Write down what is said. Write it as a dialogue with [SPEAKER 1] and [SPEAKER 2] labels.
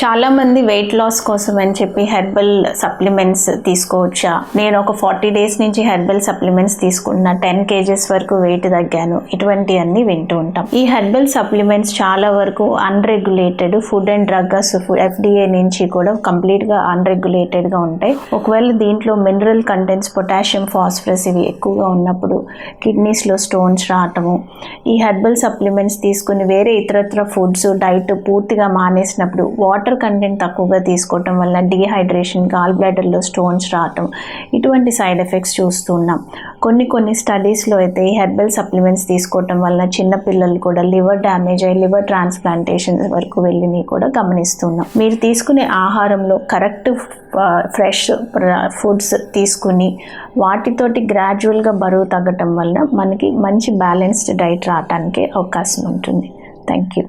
[SPEAKER 1] చాలామంది weight loss కోసం అని చెప్పి హెర్బల్ సప్లిమెంట్స్ తీసుకోవచ్చా? నేను ఒక ఫార్టీ డేస్ నుంచి హెర్బల్ సప్లిమెంట్స్ తీసుకున్న టెన్ కేజెస్ వరకు వెయిట్ తగ్గాను. ఇటువంటివన్నీ వింటూ ఉంటాం. ఈ హెర్బల్ సప్లిమెంట్స్ చాలా వరకు unregulated food and drugs FDA నుంచి కూడా కంప్లీట్గా అన్రెగ్యులేటెడ్గా ఉంటాయి. ఒకవేళ దీంట్లో మినరల్ కంటెంట్స్ పొటాషియం ఫాస్ఫరస్ ఇవి ఎక్కువగా ఉన్నప్పుడు కిడ్నీస్లో స్టోన్స్ రావటము ఈ హెర్బల్ సప్లిమెంట్స్ తీసుకుని వేరే ఇతరత్ర ఫుడ్స్ డైట్ పూర్తిగా మానేసినప్పుడు వాటర్ వాటర్ కంటెంట్ తక్కువగా తీసుకోవటం వల్ల డీహైడ్రేషన్ గాల్ బ్లాడర్లో స్టోన్స్ రావటం ఇటువంటి సైడ్ ఎఫెక్ట్స్ చూస్తున్నాం కొన్ని కొన్ని స్టడీస్లో అయితే హెర్బల్ సప్లిమెంట్స్ తీసుకోవటం వల్ల చిన్న పిల్లలు కూడా లివర్ డ్యామేజ్ అయ్యి లివర్ ట్రాన్స్ప్లాంటేషన్ వరకు వెళ్ళినవి కూడా గమనిస్తున్నాం మీరు తీసుకునే ఆహారంలో కరెక్ట్ ఫ్రెష్ ఫుడ్స్ తీసుకుని వాటితోటి గ్రాడ్యువల్గా బరువు తగ్గటం వల్ల మనకి మంచి బ్యాలెన్స్డ్ డైట్ రావడానికి అవకాశం ఉంటుంది. Thank you